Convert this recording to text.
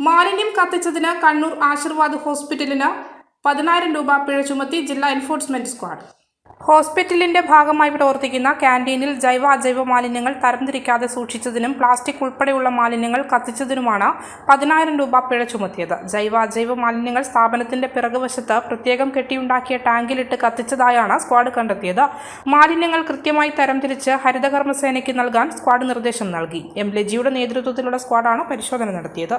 മാലിന്യം കത്തിച്ചതിന് കണ്ണൂർ ആശീർവാദ് ഹോസ്പിറ്റലിന് പതിനായിരം രൂപ പിഴ ചുമത്തി ജില്ലാ എൻഫോഴ്സ്മെന്റ് സ്ക്വാഡ് ഹോസ്പിറ്റലിന്റെ ഭാഗമായി പ്രവർത്തിക്കുന്ന ക്യാന്റീനിൽ ജൈവ അജൈവ മാലിന്യങ്ങൾ തരംതിരിക്കാതെ സൂക്ഷിച്ചതിനും പ്ലാസ്റ്റിക് ഉൾപ്പെടെയുള്ള മാലിന്യങ്ങൾ കത്തിച്ചതിനുമാണ് പതിനായിരം രൂപ പിഴ ചുമത്തിയത്. ജൈവ അജൈവ മാലിന്യങ്ങൾ സ്ഥാപനത്തിന്റെ പിറകുവശത്ത് പ്രത്യേകം കെട്ടിയുണ്ടാക്കിയ ടാങ്കിലിട്ട് കത്തിച്ചതായാണ് സ്ക്വാഡ് കണ്ടെത്തിയത്. മാലിന്യങ്ങൾ കൃത്യമായി തരംതിരിച്ച് ഹരിതകർമ്മസേനയ്ക്ക് നൽകാൻ സ്ക്വാഡ് നിർദ്ദേശം നൽകി. എം ലജിയുടെ നേതൃത്വത്തിലുള്ള സ്ക്വാഡാണ് പരിശോധന നടത്തിയത്.